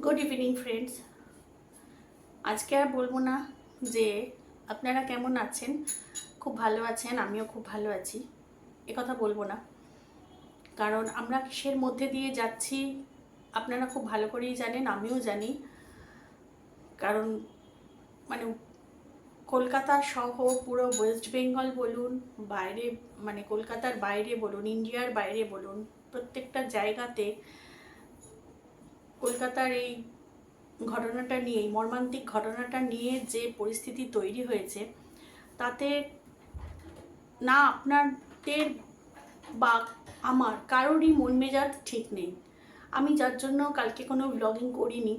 Good evening friends আজকে আর বলব না যে আপনারা কেমন আছেন? খুব ভালো আছেন, আমিও খুব ভালো আছি। কথা বলব না। কারণ আমরা কিসের মধ্যে দিয়ে যাচ্ছি, আপনারা খুব ভালো করেই জানেন, আমিও জানি। কারণ মানে কলকাতা সহ পুরো ওয়েস্ট বেঙ্গল বলুন, বাইরে মানে কলকাতার বাইরে বলুন, ইন্ডিয়ার বাইরে বলুন, প্রত্যেকটা জায়গাতে কলকাতার এই ঘটনাটা নিয়ে মর্মান্তিক ঘটনাটা নিয়ে যে পরিস্থিতি তৈরি হয়েছে, তাতে না আপনাদের বা আমার কারোরই মন মেজাজ ঠিক নেই। আমি যার জন্য কালকে কোনো ব্লগিং করিনি,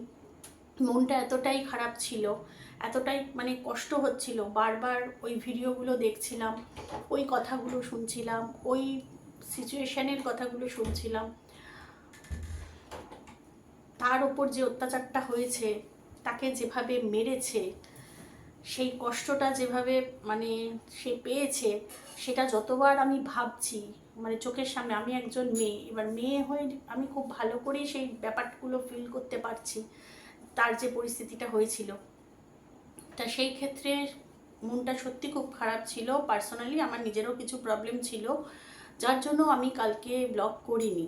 মনটা এতটাই খারাপ ছিল, এতটাই মানে কষ্ট হচ্ছিল, বারবার ওই ভিডিওগুলো দেখছিলাম, ওই কথাগুলো শুনছিলাম, ওই সিচুয়েশানের কথাগুলো শুনছিলাম তার ওপর যে অত্যাচারটা হয়েছে, তাকে যেভাবে মেরেছে, সেই কষ্টটা যেভাবে মানে সে পেয়েছে, সেটা যতবার আমি ভাবছি মানে চোখের সামনে আমি একজন মেয়ে, এবার মেয়ে হয়ে আমি খুব ভালো করেই সেই ব্যাপারগুলো ফিল করতে পারছি, তার যে পরিস্থিতিটা হয়েছিল। তা সেই ক্ষেত্রে মনটা সত্যি খুব খারাপ ছিল। পার্সোনালি আমার নিজেরও কিছু প্রবলেম ছিল, যার জন্য আমি কালকে ব্লগ করিনি।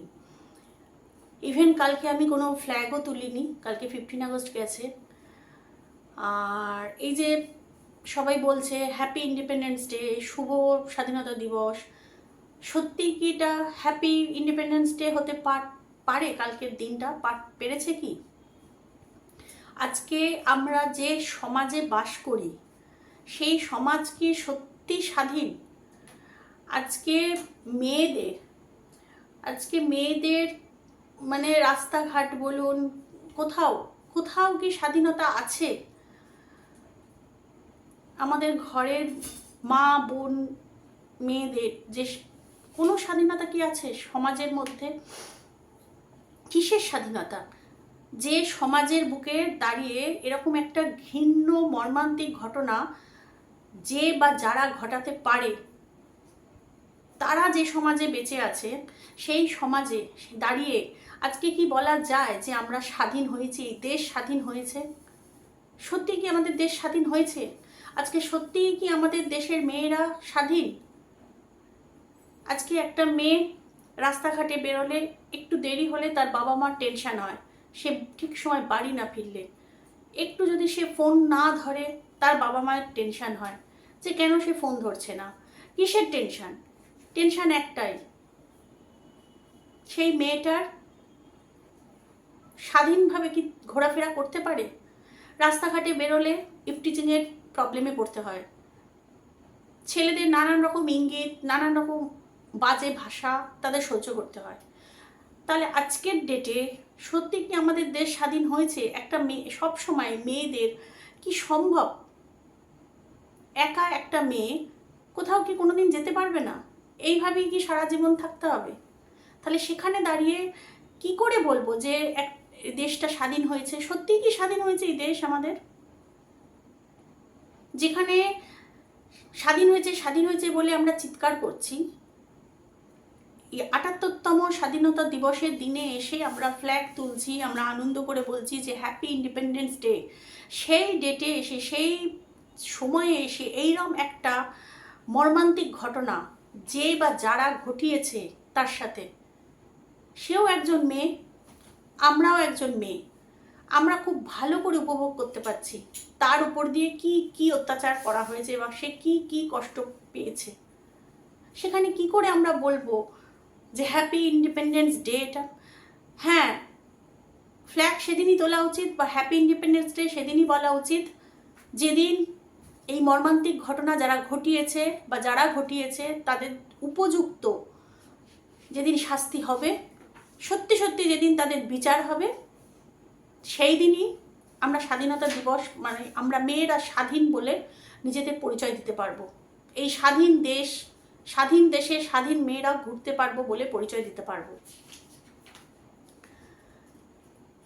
ইভেন কালকে আমি কোনো ফ্ল্যাগও তুলিনি। কালকে ফিফটিন আগস্ট গেছে। আর এই যে সবাই বলছে হ্যাপি ইন্ডিপেন্ডেন্স ডে শুভ স্বাধীনতা দিবস। সত্যি কি এটা হ্যাপি ইন্ডিপেন্ডেন্স ডে হতে পারে কালকের দিনটা? পার, পেরেছে কি? আজকে আমরা যে সমাজে বাস করি, সেই সমাজ কি সত্যি স্বাধীন? আজকে মেয়েদের আজকে মেয়েদের মানে রাস্তাঘাট বলুন, কোথাও কোথাও কি স্বাধীনতা আছে? আমাদের ঘরের মা, বোন, মেয়েদের যে কোনো স্বাধীনতা কি আছে সমাজের মধ্যে? কিসের স্বাধীনতা? যে সমাজের বুকে দাঁড়িয়ে এরকম একটা ঘিন্ন মর্মান্তিক ঘটনা যে বা যারা ঘটাতে পারে, তারা যে সমাজে বেঁচে আছে, সেই সমাজে দাঁড়িয়ে আজকে কি বলা যায় যে আমরা স্বাধীন হয়েছি? দেশ স্বাধীন হয়েছে? সত্যি কি আমাদের দেশ স্বাধীন হয়েছে? আজকে সত্যিই কি আমাদের দেশের মেয়েরা স্বাধীন? আজকে একটা মেয়ে রাস্তাঘাটে বেরোলে, একটু দেরি হলে তার বাবা মার টেনশন হয়। সে ঠিক সময় বাড়ি না ফিরলে। একটু যদি সে ফোন না ধরে, তার বাবা মায়ের টেনশন হয়। যে কেন সে ফোন ধরছে না? কিসের টেনশন টেনশন একটাই। সেই মেয়েটার স্বাধীনভাবে কি ঘোরাফেরা করতে পারে? রাস্তাঘাটে বেরোলে ইফটিচিংয়ের প্রবলেমে পড়তে হয়। ছেলেদের নানান রকম ইঙ্গিত, নানান রকম বাজে ভাষা তাদের সহ্য করতে হয়। তাহলে আজকের ডেটে সত্যি কি আমাদের দেশ স্বাধীন হয়েছে? একটা মেয়ে, সবসময় মেয়েদের কি সম্ভব? একা একটা মেয়ে কোথাও কি কোনোদিন যেতে পারবে না? এইভাবেই কি সারা জীবন থাকতে হবে? তাহলে সেখানে দাঁড়িয়ে কি করে বলব যে এক দেশটা স্বাধীন হয়েছে। সত্যিই কি স্বাধীন হয়েছে এই দেশ আমাদের? যেখানে স্বাধীন হয়েছে স্বাধীন হয়েছে বলে আমরা চিৎকার করছি। আটাত্তরতম স্বাধীনতা দিবসের দিনে এসে আমরা ফ্ল্যাগ তুলছি, আমরা আনন্দ করে বলছি যে হ্যাপি ইন্ডিপেন্ডেন্স ডে সেই ডেটে এসে, সেই সময়ে এসে এইরকম একটা মর্মান্তিক ঘটনা যে বা যারা ঘটিয়েছে তার সাথে, সেও একজন মেয়ে আমরাও একজন মেয়ে। আমরা খুব ভালো করে উপভোগ করতে পারছি। তার উপর দিয়ে কি কি অত্যাচার করা হয়েছে এবং সে কি কি কষ্ট পেয়েছে? সেখানে কি করে আমরা বলব যে হ্যাপি ইন্ডিপেন্ডেন্স ডে এটা? হ্যাঁ ফ্ল্যাগ সেদিনই তোলা উচিত বা হ্যাপি ইন্ডিপেন্ডেন্স ডে সেদিনই বলা উচিত। যেদিন এই মর্মান্তিক ঘটনা যারা ঘটিয়েছে বা যারা ঘটিয়েছে তাদের উপযুক্ত যেদিন শাস্তি হবে সত্যি সত্যি যেদিন তাদের বিচার হবে, সেই দিনই আমরা স্বাধীনতা দিবস মানে আমরা মেয়েরা স্বাধীন বলে নিজেদের পরিচয় দিতে পারব। এই স্বাধীন দেশ, স্বাধীন দেশে স্বাধীন মেয়েরা ঘুরতে পারব বলে পরিচয় দিতে পারব।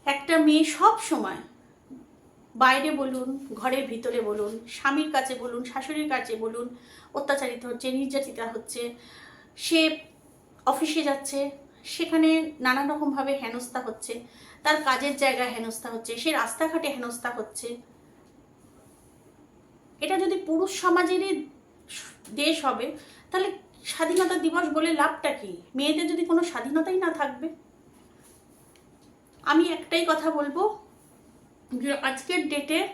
একটা মেয়ে সব সময় বাইরে বলুন, ঘরের ভিতরে বলুন, স্বামীর কাছে বলুন, শাশুড়ির কাছে বলুন, অত্যাচারিত হচ্ছে, নির্যাতিতা হচ্ছে, সে অফিসে যাচ্ছে সেখানে নানান রকমভাবে হেনস্থা হচ্ছে, তার কাজের জায়গায় হেনস্থা হচ্ছে, সে রাস্তাঘাটে হেনস্থা হচ্ছে। এটা যদি পুরুষ সমাজেরই দেশ হবে, তাহলে স্বাধীনতা দিবস বলে লাভটা কি? মেয়েদের যদি কোনো স্বাধীনতাই না থাকবে? আমি একটাই কথা বলব আজকের ডেটে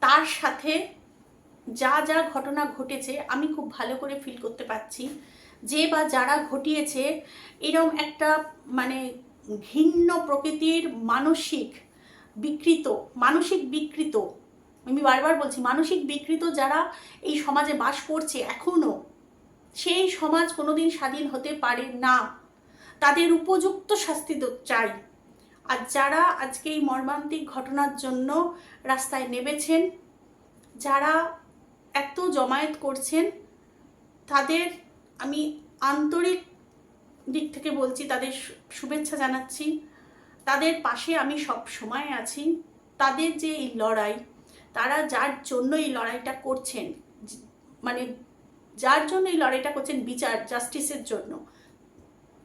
তার সাথে যা যা ঘটনা ঘটেছে, আমি খুব ভালো করে ফিল করতে পারছি। যে বা যারা ঘটিয়েছে, এরম একটা মানে ঘিন্ন প্রকৃতির মানসিক বিকৃত মানসিক বিকৃত, আমি বারবার বলছি, মানসিক বিকৃত যারা এই সমাজে বাস করছে এখনও সেই সমাজ কোনোদিন স্বাধীন হতে পারে না। তাদের উপযুক্ত শাস্তি চাই। আর যারা আজকে এই মর্মান্তিক ঘটনার জন্য রাস্তায় নেমেছেন, যারা এত জমায়েত করছেন, তাদের আমি আন্তরিক দিক থেকে বলছি, তাদের শুভেচ্ছা জানাচ্ছি। তাদের পাশে আমি সব সময় আছি। তাদের যে এই লড়াই, তারা যার জন্য এই লড়াইটা করছেন মানে যার জন্য এই লড়াইটা করছেন বিচার, জাস্টিসের জন্য,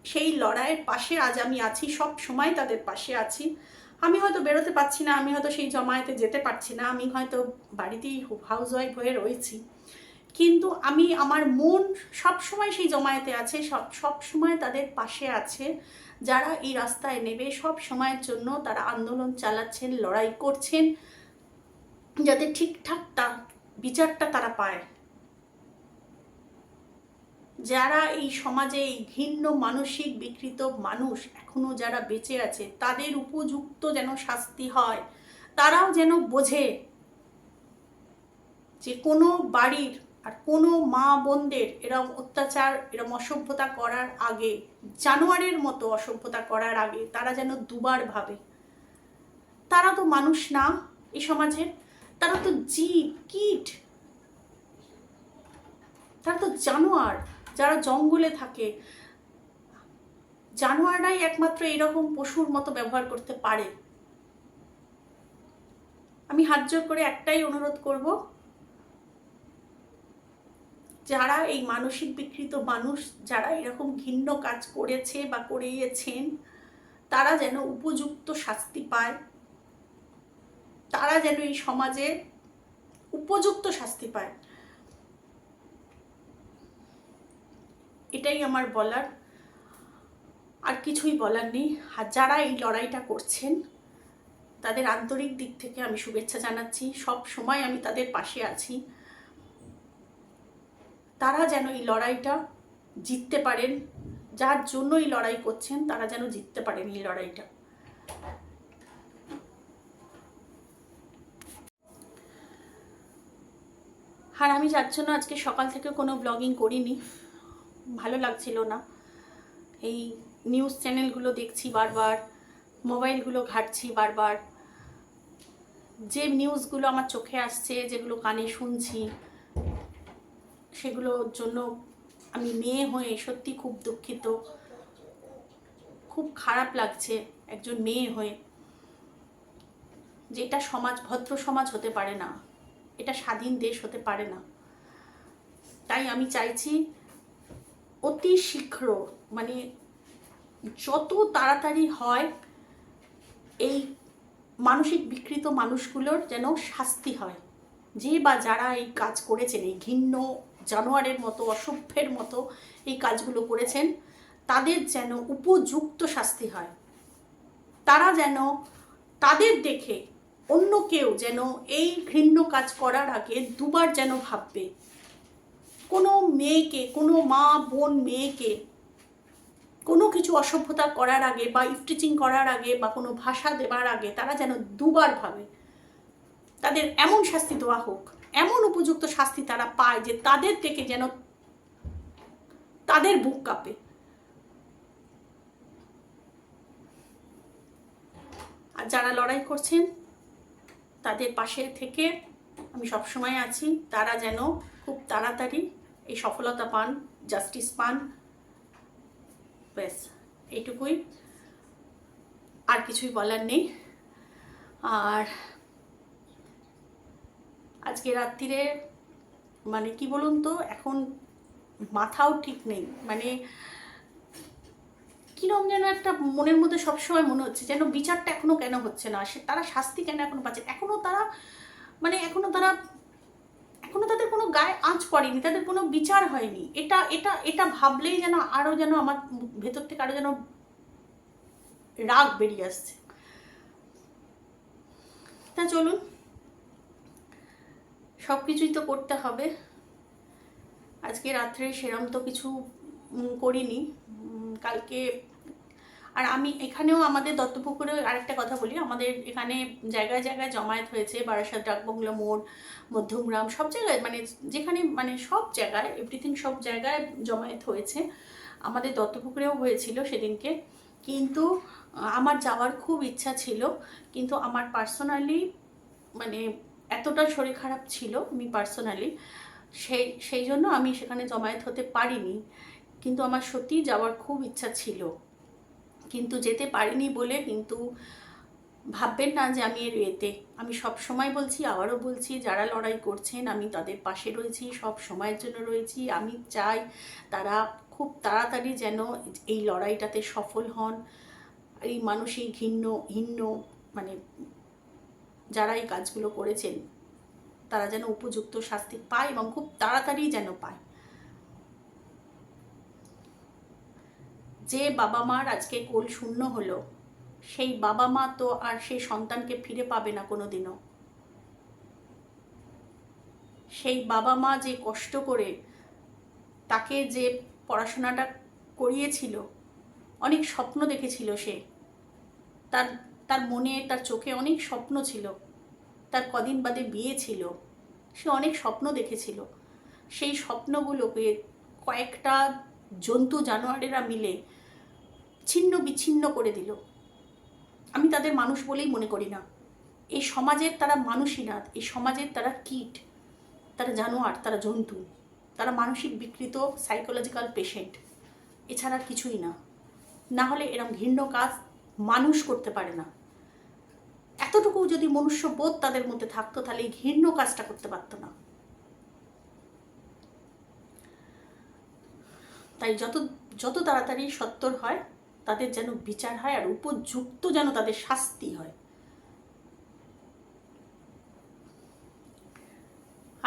সেই লড়াইয়ের পাশে আজ আমি আছি, সব সময় তাদের পাশে আছি। আমি হয়তো বেরোতে পারছি না, আমি হয়তো সেই জমায়েতে যেতে পারছি না, আমি হয়তো বাড়িতেই হাউস ওয়াইফ হয়ে রয়েছি। কিন্তু আমি আমার মন সব সময় সেই জমায়েতে আছে, সব সব সময় তাদের পাশে আছে। যারা এই রাস্তায় নেবে, সব সময়ের জন্য তারা আন্দোলন চালাচ্ছেন, লড়াই করছেন, যাতে ঠিকঠাক তা বিচারটা তারা পায়। যারা এই সমাজে এই ঘিন্ন মানসিক বিকৃত মানুষ এখনও যারা বেঁচে আছে, তাদের উপযুক্ত যেন শাস্তি হয়, তারাও যেন বোঝে যে কোনো বাড়ির আর কোনো মা বোনদের এরম অত্যাচার, এরম অসভ্যতা করার আগে, জানোয়ারের মতো অসভ্যতা করার আগে তারা যেন দুবার ভাবে। তারা তো মানুষ না এই সমাজের তারা তো জীব, কীট। তারা তো জানোয়ার, যারা জঙ্গলে থাকে। জানোয়াররাই একমাত্র এরকম পশুর মতো ব্যবহার করতে পারে। আমি হাত জোর করে একটাই অনুরোধ করব যারা এই মানসিক বিকৃত মানুষ, যারা এরকম ঘিন্ন কাজ করেছে বা করিয়েছেন, তারা যেন উপযুক্ত শাস্তি পায়। তারা যেন এই সমাজে উপযুক্ত শাস্তি পায়। এটাই আমার বলার। আর কিছুই বলার নেই। আর যারা এই লড়াইটা করছেন, তাদের আন্তরিক দিক থেকে আমি শুভেচ্ছা জানাচ্ছি। সব সময় আমি তাদের পাশে আছি। তারা যেন এই লড়াইটা জিততে পারেন, যার জন্য এই লড়াই করছেন, তারা যেন জিততে পারেন এই লড়াইটা। আর আমি যার জন্য আজকে সকাল থেকে কোনো ব্লগিং করিনি, ভালো লাগছিল না। এই নিউজ চ্যানেলগুলো দেখছি বারবার, মোবাইলগুলো ঘাটছি বারবার। যে নিউজগুলো আমার চোখে আসছে, যেগুলো কানে শুনছি সেগুলোর জন্য আমি মেয়ে হয়ে সত্যি খুব দুঃখিত। খুব খারাপ লাগছে একজন মেয়ে হয়ে। যে এটা সমাজ, ভদ্র সমাজ হতে পারে না। এটা স্বাধীন দেশ হতে পারে না। তাই আমি চাইছি অতি শীঘ্র মানে যত তাড়াতাড়ি হয়, এই মানসিক বিকৃত মানুষগুলোর যেন শাস্তি হয়। যে বা যারা এই কাজ করেছেন, এই ঘিন্ন জানোয়ারের মতো, অসভ্যের মতো এই কাজগুলো করেছেন, তাদের যেন উপযুক্ত শাস্তি হয়। তারা যেন তাদের দেখে অন্য কেউ যেন এই ঘৃণ্য কাজ করার আগে দুবার যেন ভাববে। কোনো মেয়েকে, কোনো মা বোন মেয়েকে কোনো কিছু অসভ্যতা করার আগে বা ইফটিচিং করার আগে বা কোনো ভাষা দেবার আগে তারা যেন দুবার ভাবে। তাদের এমন শাস্তি দেওয়া হোক। এমন উপযুক্ত শাস্তি তারা পায় যে তাদের থেকে যেন তাদের বুক কাঁপে। আর যারা লড়াই করছেন, তাদের পাশে থেকে আমি সবসময় আছি, তারা যেন খুব তাড়াতাড়ি এই সফলতা পান, জাস্টিস পান। ব্যাস, এইটুকুই। আর কিছুই বলার নেই। আর আজকে রাত্রিরে মানে কি বলুন তো, এখন মাথাও ঠিক নেই। মানে কিরম যেন একটা মনের মধ্যে সবসময় মনে হচ্ছে, যেন বিচারটা এখনও কেন হচ্ছে না? সে তারা শাস্তি কেন এখনও পাচ্ছে? এখনও তারা মানে এখনও তারা, এখনও তাদের কোনো গায়ে আঁচ পড়েনি, তাদের কোনো বিচার হয়নি। এটা এটা এটা ভাবলেই যেন আরও যেন আমার ভেতর থেকে আরও যেন রাগ বেরিয়ে আসছে। তা চলুন। সব কিছুই তো করতে হবে। আজকে রাত্রে সেরম তো কিছু করিনি। কালকে আর আমি এখানেও আমাদের দত্তপুকুরে আরেকটা কথা বলি। আমাদের এখানে জায়গায় জায়গায় জমায়েত হয়েছে বারাসাত, ডাকবাংলা মোড়, মধ্যমগ্রাম সব জায়গায় মানে যেখানে মানে সব জায়গায় এভরিথিং সব জায়গায় জমায়েত হয়েছে। আমাদের দত্তপুকুরেও হয়েছিল সেদিনকে। কিন্তু আমার যাওয়ার খুব ইচ্ছা ছিল। কিন্তু আমার পার্সোনালি মানে এতটা শরীর খারাপ ছিল আমি পার্সোনালি সেই সেই জন্য আমি সেখানে জমায়েত হতে পারিনি। কিন্তু আমার সত্যি যাওয়ার খুব ইচ্ছা ছিল। কিন্তু যেতে পারিনি বলে কিন্তু ভাববেন না যে আমি এর এতে। আমি সব সময় বলছি, আবারও বলছি, যারা লড়াই করছেন, আমি তাদের পাশে রয়েছি, সব সময়ের জন্য রয়েছি। আমি চাই তারা খুব তাড়াতাড়ি যেন এই লড়াইটাতে সফল হন। এই মানসিক ঘিন্ন হিন্ন মানে যারা এই কাজগুলো করেছেন, তারা যেন উপযুক্ত শাস্তি পায় এবং খুব তাড়াতাড়ি যেন পায়। যে বাবা মার আজকে কোল শূন্য হলো, সেই বাবা মা তো আর সেই সন্তানকে ফিরে পাবে না কোনো দিনও সেই বাবা মা যে কষ্ট করে তাকে যে পড়াশোনাটা করিয়েছিল, অনেক স্বপ্ন দেখেছিল সে। তার তার মনে, তার চোখে অনেক স্বপ্ন ছিল। তার কদিন বাদে বিয়ে ছিল। সে অনেক স্বপ্ন দেখেছিল। সেই স্বপ্নগুলোকে কয়েকটা জন্তু জানোয়ারেরা মিলে ছিন্ন বিচ্ছিন্ন করে দিল। আমি তাদের মানুষ বলেই মনে করি না। এই সমাজের তারা মানুষই না, এই সমাজের তারা কীট, তারা জানোয়ার, তারা জন্তু, তারা মানসিক বিকৃত সাইকোলজিক্যাল পেশেন্ট এছাড়া কিছুই না। না হলে এরম ঘৃণ্য কাজ মানুষ করতে পারে না। এতটুকু যদি মনুষ্যবোধ তাদের মধ্যে থাকতো, তাহলে এই ঘৃণ্য কাজটা করতে পারতো না। তাই যত যত তাড়াতাড়ি সত্তর হয়, তাদের যেন বিচার হয় আর উপযুক্ত যেন তাদের শাস্তি হয়।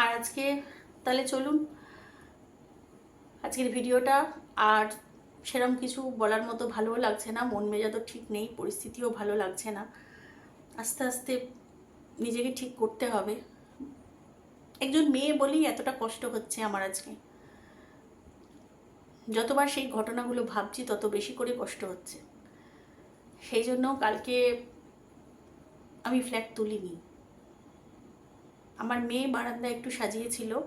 আর আজকে, তাহলে চলুন, আজকের ভিডিওটা আর সেরম কিছু বলার মতো ভালোও লাগছে না, মন মেজাজও ঠিক নেই, পরিস্থিতিও ভালো লাগছে না। আস্তে আস্তে নিজেকে ঠিক করতে হবে। একজন মেয়ে বলেই এতটা কষ্ট হচ্ছে আমার আজকে। যতবার সেই ঘটনাগুলো ভাবছি, তত বেশি করে কষ্ট হচ্ছে। সেই জন্য কালকে আমি ফ্ল্যাট তুলিনি। আমার মেয়ে বারান্দা একটু সাজিয়েছিল।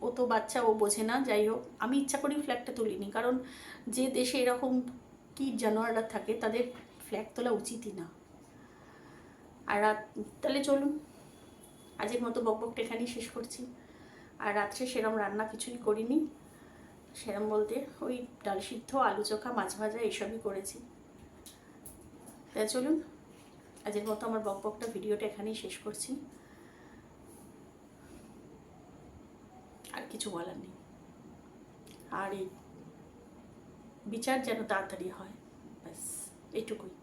ও তো বাচ্চা, ও বোঝে না, যাই হোক, আমি ইচ্ছা করেই ফ্ল্যাটটা তুলিনি। কারণ যে দেশে এরকম কীট জানোয়াররা থাকে, তাদের ফ্ল্যাট তোলা উচিতই না। আর রাত, তাহলে চলুন। আজের মতো বকবকটা এখানেই শেষ করছি। আর রাত্রে সেরম রান্না কিছুই করিনি। সেরম বলতে ওই ডাল সিদ্ধ, আলু চোখা, মাছ ভাজা, এইসবই করেছি। তাই চলুন, আজের মতো আমার বকবকটা ভিডিওটা এখানেই শেষ করছি। আর কিছু বলার নেই। আর এই বিচার যেন তাড়াতাড়ি হয়, ব্যাস, এইটুকুই।